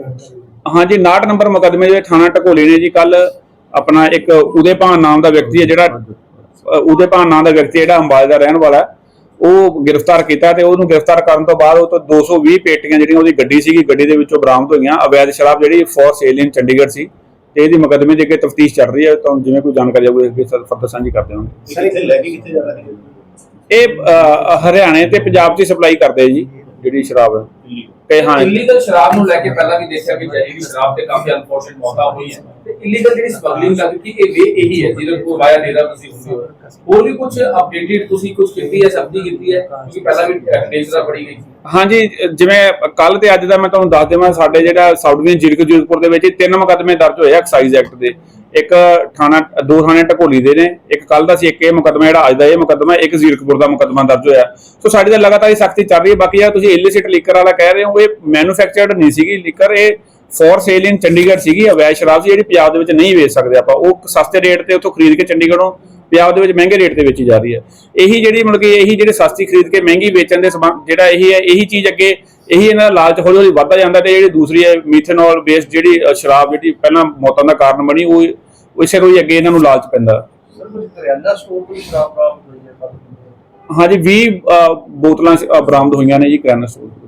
ਹਾਂਜੀ 69 ਨੰਬਰ ਮੁਕੱਦਮੇ ਦੇ ਥਾਣਾ ਢਕੋਲੀ ਨੇ ਜੀ ਕੱਲ ਆਪਣਾ ਇੱਕ ਉਦੇਪਾਨ ਨਾਮ ਦਾ ਵਿਅਕਤੀ ਹੈ ਜਿਹੜਾ ਅ, ਉਦੇਪਾਨ ਨਾਮ ਦਾ ਵਿਅਕਤੀ ਜਿਹੜਾ ਅੰਬਾਲੇ ਦਾ ਰਹਿਣ ਵਾਲਾ ਉਹ ਗ੍ਰਿਫਤਾਰ ਕੀਤਾ ਤੇ ਉਹਨੂੰ ਗ੍ਰਿਫਤਾਰ ਕਰਨ ਤੋਂ ਬਾਅਦ ਉਹ ਤੋਂ 220 ਪੇਟੀਆਂ ਜਿਹੜੀਆਂ ਉਹਦੀ ਗੱਡੀ ਸੀਗੀ ਗੱਡੀ ਦੇ ਵਿੱਚੋਂ ਬਰਾਮਦ ਹੋਈਆਂ। ਅਵੈਧ ਸ਼ਰਾਬ ਜਿਹੜੀ ਫੋਰ ਸੇਲ ਇਨ ਚੰਡੀਗੜ੍ਹ ਸੀ। ਤੇ ਇਹਦੀ ਮੁਕੱਦਮੇ ਦੇ ਅੱਗੇ ਤਫਤੀਸ਼ ਚੱਲ ਰਹੀ ਹੈ। ਤਾਂ ਜਿਵੇਂ ਕੋਈ ਜਾਣਕਾਰੀ ਆਊਗੀ ਅੱਗੇ ਫਰਦਰ ਸਾਂਝੀ ਕਰਦੇ ਹਾਂ। ਸਰ ਇੱਥੇ ਲੈ ਕੇ ਕਿੱਥੇ ਜਾਣਾ ਹੈ? ਇਹ ਹਰਿਆਣੇ ਤੇ ਪੰਜਾਬ 'ਚ ਸਪਲਾਈ ਕਰਦੇ ਜੀ। ਜਿਹੜੀ ਸ਼ਰਾਬ ਹੈ। ਤੇ। ਹਾਂ ਇਲੀਗਲ ਸ਼ਰਾਬ ਨੂੰ ਲੈ ਕੇ ਪਹਿਲਾਂ ਵੀ ਦੇਖਿਆ ਕਿ ਜਿਹੜੀ ਸ਼ਰਾਬ ਤੇ ਕਾਫੀ ਅਨਫੋਰਚੂਨੇਟ ਮੌਤਾਂ ਹੋਈਆਂ। ਇਲੀਗਲ ਜਿਹੜੀ ਸਮਗਲਿੰਗ ਲੱਗ ਇਹ ਵੇ ਇਹੀ ਹੈ, ਜਿਹਦੇ ਕੋਲ ਵਾਇਆ ਡੇਰਾ ਤੁਸੀਂ ਹੁੰਦੇ ਹੋ। ਹੋਰ ਵੀ ਕੁਝ ਅਪਡੇਟਡ ਤੁਸੀਂ ਕੁਝ ਕੀਤੀ ਹੈ, ਸਬਜ਼ੀ ਕੀਤੀ ਹੈ? ਕਿਉਂਕਿ ਪਹਿਲਾਂ ਵੀ ਡੇਂਜਰਾ ਫੜੀ ਗਈ ਹਾਂਜੀ, ਜਿਵੇਂ ਕੱਲ ਤੇ ਅੱਜ ਦਾ ਮੈਂ ਤੁਹਾਨੂੰ ਦੱਸ ਦੇਵਾਂ, ਸਾਡੇ ਜਿਹੜਾ ਸਾਊਥ ਡਿਵੀਜ਼ਨ ਜ਼ਿਲ੍ਹੇ ਜੋਧਪੁਰ ਦੇ ਵਿੱਚ ਤਿੰਨ ਮੁਕੱਦਮੇ ਦਰਜ ਹੋਏ ਐਕਸਾਈਜ਼ ਐਕਟ ਦੇ। ਇੱਕ ਥਾਣਾ, ਦੋ ਥਾਣੇ ਟਕੋਲੀ ਦੇ ਨੇ, ਇੱਕ ਕੱਲ ਦਾ ਸੀ ਇੱਕ ਇਹ ਮੁਕੱਦਮਾ ਜਿਹੜਾ ਅੱਜ ਦਾ ਇਹ ਮੁਕੱਦਮਾ, ਇੱਕ ਜ਼ੀਰਕਪੁਰ ਦਾ ਮੁਕੱਦਮਾ ਦਰਜ ਹੋਇਆ। ਸੋ ਸਾਡੀ ਤਾਂ ਲਗਾਤਾਰ ਹੀ ਸਖਤੀ ਚੱਲ ਰਹੀ ਹੈ, ਬਾਕੀ ਆ ਤੁਸੀਂ ਇਲਿਸਿਟ ਲੀਕਰ ਵਾਲਾ ਕਹਿ ਰਹੇ ਹੋ, ਇਹ ਮੈਨੂਫੈਕਚਰਡ ਨਹੀਂ ਸੀਗੀ ਲੀਕਰ ਇਹ ਫੋਰ ਸੇਲ ਇਨ ਚੰਡੀਗੜ੍ਹ ਸੀਗੀ ਅਵੈਧ ਸ਼ਰਾਬ ਸੀ ਜਿਹੜੀ ਪੰਜਾਬ ਦੇ ਵਿੱਚ ਨਹੀਂ ਵੇਚ ਸਕਦੇ ਆਪਾਂ। ਉਹ ਸਸਤੇ ਰੇਟ ਤੇ ਉੱਥੋਂ ਖਰੀਦ ਕੇ ਚੰਡੀਗੜ੍ਹੋਂ ਪੰਜਾਬ ਦੇ ਵਿੱਚ ਮਹਿੰਗੇ ਰੇਟ ਤੇ ਵੇਚੀ ਜਾ ਰਹੀ ਹੈ। ਇਹੀ ਜਿਹੜੀ ਮਤਲਬ ਕਿ ਇਹੀ ਜਿਹੜੇ ਸਸਤੀ ਖਰੀਦ ਕੇ ਮਹਿੰਗੀ ਵੇਚਣ ਦੇ ਸਬੰਧ ਜਿਹੜਾ ਇਹੀ ਹੈ ਇਹੀ ਚੀਜ਼ ਅੱਗੇ ਇਹੀ ਇਹਨਾਂ ਦਾ ਲਾਲਚ ਹੌਲੀ ਹੌਲੀ ਵੱਧਦਾ ਜਾਂਦਾ ਤੇ ਜਿਹੜੀ ਦੂਸਰੀ ਹੈ ਮੀਥੇਨੋਲ ਬੇਸਡ ਜਿਹੜੀ ਸ਼ਰਾਬ ਜਿਹੜੀ ਪਹਿਲਾਂ ਮੌਤਾਂ ਦਾ ਕਾਰਨ ਬਣੀ ਉਹ ਇਸੇ ਰੋਈ ਅੱਗੇ ਇਹਨਾਂ ਨੂੰ ਲਾਲਚ ਪੈਂਦਾ। ਹਾਂਜੀ 20 ਅ, ਬੋਤਲਾਂ ਬਰਾਮਦ ਹੋਈਆਂ ਨੇ ਜੀ ਕਰਿਆਨਾ ਸਟੋਰ ਤੋਂ।